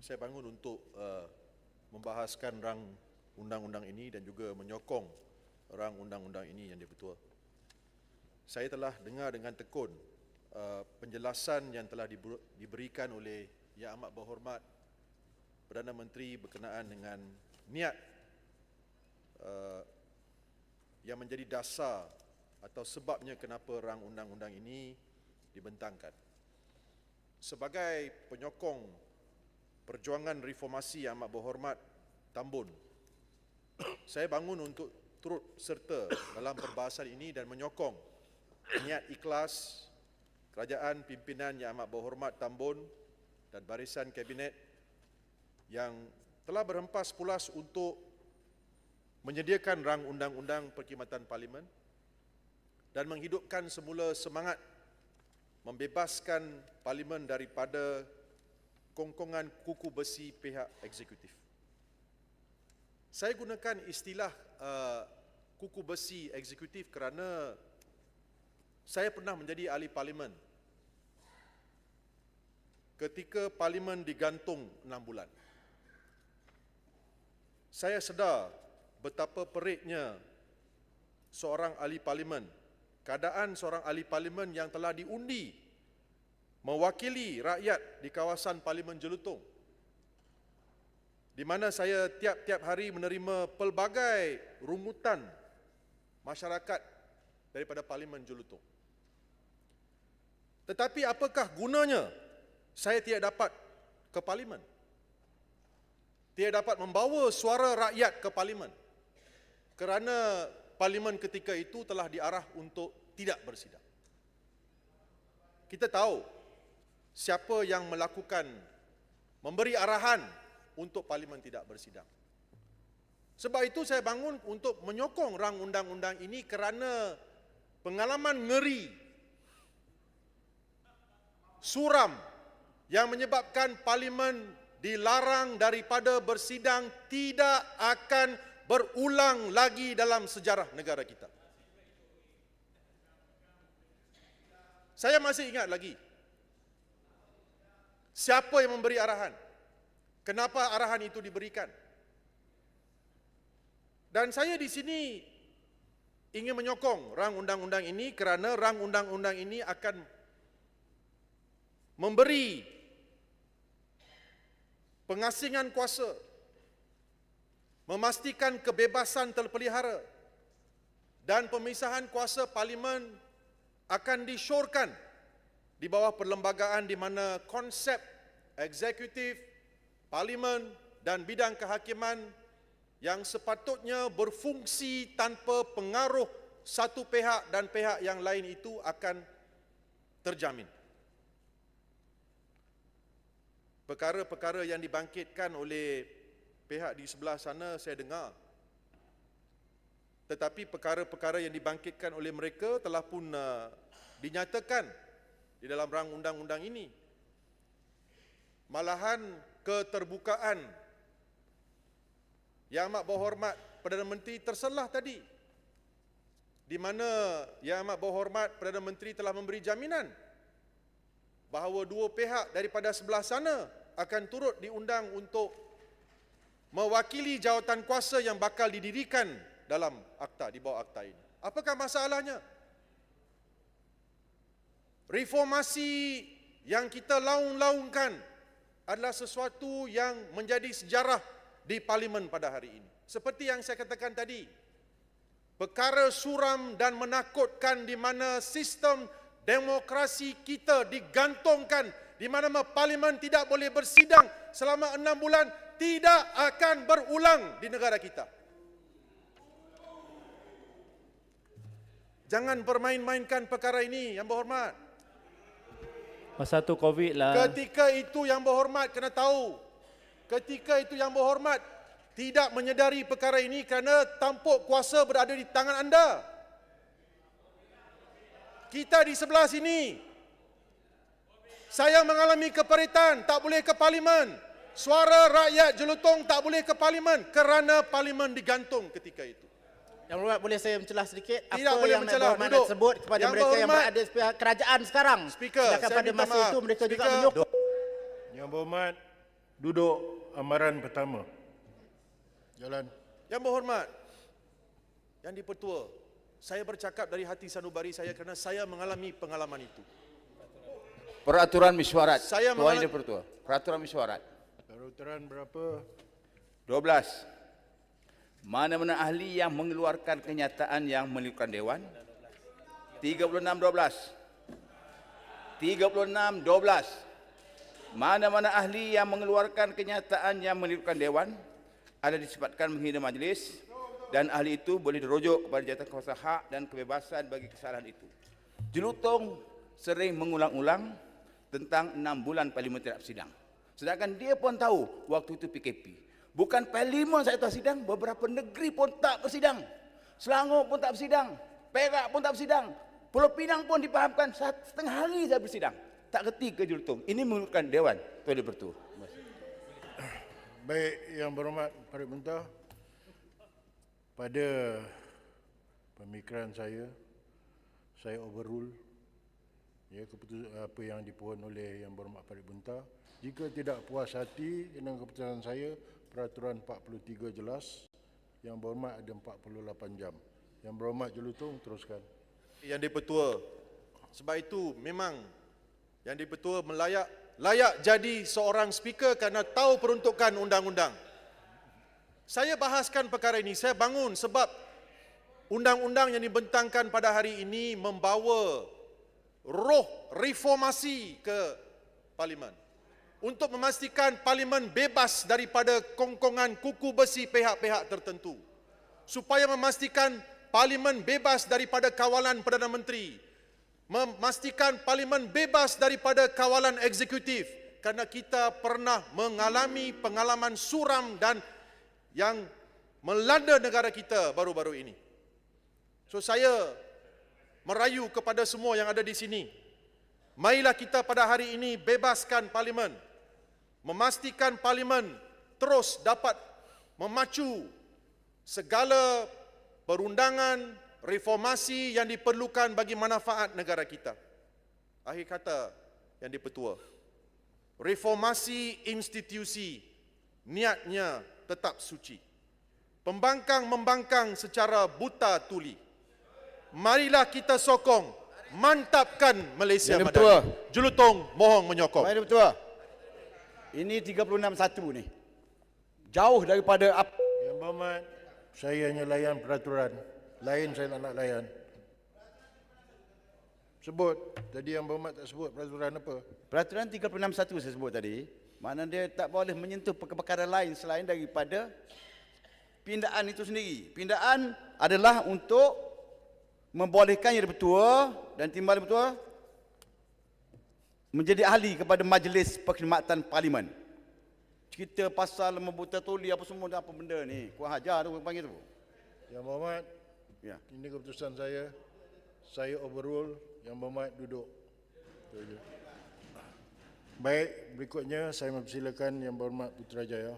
saya bangun untuk uh, membahaskan rang undang-undang ini dan juga menyokong rang undang-undang ini yang di-Pertua. Saya telah dengar dengan tekun uh, penjelasan yang telah diber- diberikan oleh Yang Amat Berhormat Perdana Menteri berkenaan dengan niat uh, yang menjadi dasar atau sebabnya kenapa rang undang-undang ini dibentangkan. Sebagai penyokong perjuangan reformasi yang amat berhormat Tambun, saya bangun untuk turut serta dalam perbahasan ini dan menyokong niat ikhlas kerajaan pimpinan yang amat berhormat Tambun dan barisan kabinet yang telah berhempas pulas untuk menyediakan rang undang-undang perkhidmatan parlimen dan menghidupkan semula semangat membebaskan parlimen daripada kongkongan kuku besi pihak eksekutif. Saya gunakan istilah uh, kuku besi eksekutif kerana saya pernah menjadi ahli parlimen ketika parlimen digantung 6 bulan. Saya sedar betapa peritnya seorang ahli parlimen, keadaan seorang ahli parlimen yang telah diundi mewakili rakyat di kawasan parlimen Jelutong. Di mana saya tiap-tiap hari menerima pelbagai rungutan masyarakat daripada parlimen Jelutong. Tetapi apakah gunanya saya tidak dapat ke parlimen? Tidak dapat membawa suara rakyat ke parlimen kerana parlimen ketika itu telah diarah untuk tidak bersidang. Kita tahu siapa yang melakukan memberi arahan untuk parlimen tidak bersidang. Sebab itu saya bangun untuk menyokong rang undang-undang ini kerana pengalaman ngeri suram yang menyebabkan parlimen dilarang daripada bersidang tidak akan berulang lagi dalam sejarah negara kita. Saya masih ingat lagi siapa yang memberi arahan. Kenapa arahan itu diberikan? Dan saya di sini ingin menyokong rang undang-undang ini kerana rang undang-undang ini akan memberi pengasingan kuasa memastikan kebebasan terpelihara dan pemisahan kuasa parlimen akan disyorkan di bawah perlembagaan di mana konsep eksekutif, parlimen dan bidang kehakiman yang sepatutnya berfungsi tanpa pengaruh satu pihak dan pihak yang lain itu akan terjamin. Perkara-perkara yang dibangkitkan oleh pihak di sebelah sana saya dengar. Tetapi perkara-perkara yang dibangkitkan oleh mereka telah pun uh, dinyatakan di dalam rang undang-undang ini. Malahan keterbukaan yang amat berhormat Perdana Menteri terselah tadi. Di mana Yang Amat Berhormat Perdana Menteri telah memberi jaminan bahawa dua pihak daripada sebelah sana akan turut diundang untuk mewakili jawatan kuasa yang bakal didirikan dalam akta di bawah akta ini. Apakah masalahnya? Reformasi yang kita laung-laungkan adalah sesuatu yang menjadi sejarah di parlimen pada hari ini. Seperti yang saya katakan tadi, perkara suram dan menakutkan di mana sistem demokrasi kita digantungkan di mana parlimen tidak boleh bersidang selama enam bulan tidak akan berulang di negara kita. Jangan permain-mainkan perkara ini yang berhormat. Masa tu Covid lah. Ketika itu yang berhormat kena tahu. Ketika itu yang berhormat tidak menyedari perkara ini kerana tampuk kuasa berada di tangan anda. Kita di sebelah sini. Saya mengalami keperitan, tak boleh ke parlimen. Suara rakyat jelutong tak boleh ke parlimen kerana parlimen digantung ketika itu. Yang berhormat boleh saya mencelah sedikit Tidak apa boleh yang mencelah, yang berhormat duduk. nak sebut kepada Yang mereka yang berhormat- berada di pihak kerajaan sekarang. Speaker, Sedangkan saya pada masa maaf. itu mereka juga Speaker. menyokong Yang berhormat Duduk amaran pertama. Jalan. Yang berhormat, Yang di-Pertua, saya bercakap dari hati sanubari saya kerana saya mengalami pengalaman itu. Peraturan mesyuarat. Saya Tuan Yang Pertua. Peraturan mesyuarat. Peraturan berapa? 12. Mana-mana ahli yang mengeluarkan kenyataan yang melibatkan dewan? 36 12. 36 12. Mana-mana ahli yang mengeluarkan kenyataan yang melibatkan dewan ada disebabkan menghina majlis dan ahli itu boleh dirujuk kepada jawatan kuasa hak dan kebebasan bagi kesalahan itu. Jelutong sering mengulang-ulang tentang enam bulan parlimen tidak bersidang. Sedangkan dia pun tahu waktu itu PKP. Bukan parlimen saya tak sidang, beberapa negeri pun tak bersidang. Selangor pun tak bersidang, Perak pun tak bersidang. Pulau Pinang pun dipahamkan setengah hari saya bersidang. Tak kerti ke Jelutong. Ini menurutkan Dewan Tuan Yang Pertua. Baik, yang berhormat Parit Mentah, pada pemikiran saya, saya overrule ya, keputusan apa yang dipohon oleh yang berhormat Parit Mentah. Jika tidak puas hati dengan keputusan saya, peraturan 43 jelas, yang berhormat ada 48 jam. Yang berhormat Jelutong, teruskan. Yang di-Pertua, sebab itu memang yang di-Pertua melayak layak jadi seorang speaker kerana tahu peruntukan undang-undang. Saya bahaskan perkara ini, saya bangun sebab undang-undang yang dibentangkan pada hari ini membawa roh reformasi ke parlimen untuk memastikan parlimen bebas daripada kongkongan kuku besi pihak-pihak tertentu supaya memastikan parlimen bebas daripada kawalan Perdana Menteri memastikan parlimen bebas daripada kawalan eksekutif kerana kita pernah mengalami pengalaman suram dan yang melanda negara kita baru-baru ini. So saya merayu kepada semua yang ada di sini. Marilah kita pada hari ini bebaskan parlimen. Memastikan parlimen terus dapat memacu segala perundangan, reformasi yang diperlukan bagi manfaat negara kita. Akhir kata yang dipertua. Reformasi institusi niatnya tetap suci. Pembangkang membangkang secara buta tuli. Marilah kita sokong mantapkan Malaysia Yang Madani. Ketua. Julutong mohon menyokong. Ketua. Ini 36.1 ni. Jauh daripada apa Yang berhormat, saya hanya layan peraturan. Lain saya tak nak layan. Sebut. Tadi yang berhormat tak sebut peraturan apa. peraturan 36.1 saya sebut tadi. Mana dia tak boleh menyentuh perkara lain selain daripada pindaan itu sendiri. Pindaan adalah untuk membolehkan yang bertua dan timbal yang bertua menjadi ahli kepada majlis perkhidmatan parlimen. Cerita pasal membuta tuli apa semua apa benda ni. Kurang ajar tu panggil tu. Yang berhormat, Ya. ini keputusan saya. Saya overrule. Yang berhormat duduk. Itu aja. Baik, berikutnya saya mempersilakan Yang berhormat Putrajaya.